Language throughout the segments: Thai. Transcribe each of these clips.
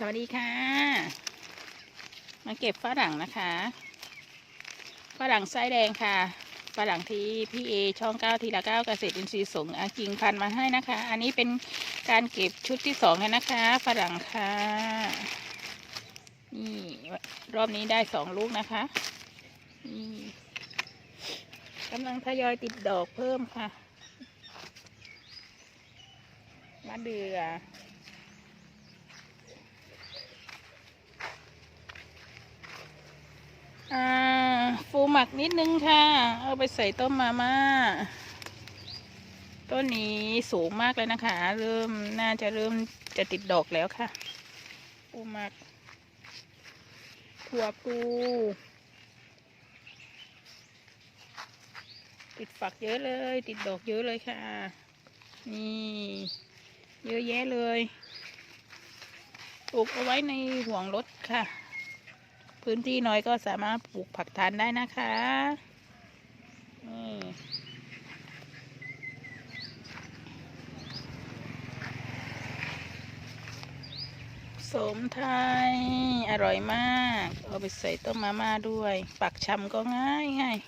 สวัสดีค่ะ มาเก็บฝรั่งนะคะ ฝรั่งไส้แดงค่ะ ฝรั่งที่พี่เอช่องเก้าทีละเก้าเกษตรอินทรีย์ส่งอากิ่งพันมาให้นะคะ อันนี้เป็นการเก็บชุดที่สองแล้วนะคะ ฝรั่งค่ะ นี่รอบนี้ได้สองลูกนะคะนี่กำลังทยอยติดดอกเพิ่มค่ะมะเดืออ่าฟูห มักนิดนึงค่ะ เอาไปใส่ต้มมาม่าต้นนี้สูงมากเลยนะคะ เริ่มน่าจะเริ่มจะติดดอกแล้วค่ะฟูหมักถั่วปูติดฝักเยอะเลย ติดดอกเยอะเลยค่ะ นี่ เยอะแยะเลยปลูกเอาไว้ในห่วงรถค่ะ พื้นที่น้อยก็สามารถปลูกผักทานได้นะคะนี่สมไทย อร่อยมาก เอาไปใส่ต้มมาม่าด้วย ปักชำก็ง่ายง่าย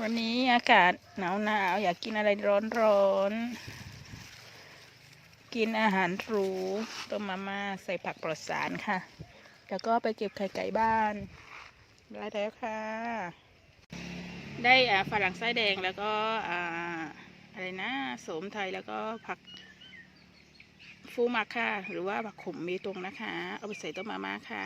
วันนี้อากาศหนาวหนาวอยากกินอะไรร้อนร้อน กินอาหารหรูต้มมาม่าใส่ผักปลอดสารค่ะ แล้วก็ไปเก็บไข่ไก่บ้านได้แล้วค่ะ ได้ฝรั่งไส้แดงแล้วก็อ่าอะไรนะโสมไทยแล้วก็ผักฟูมักค่ะ หรือว่าผักขมมีตรงนะคะ เอาไปใส่ต้มมาม่าค่ะ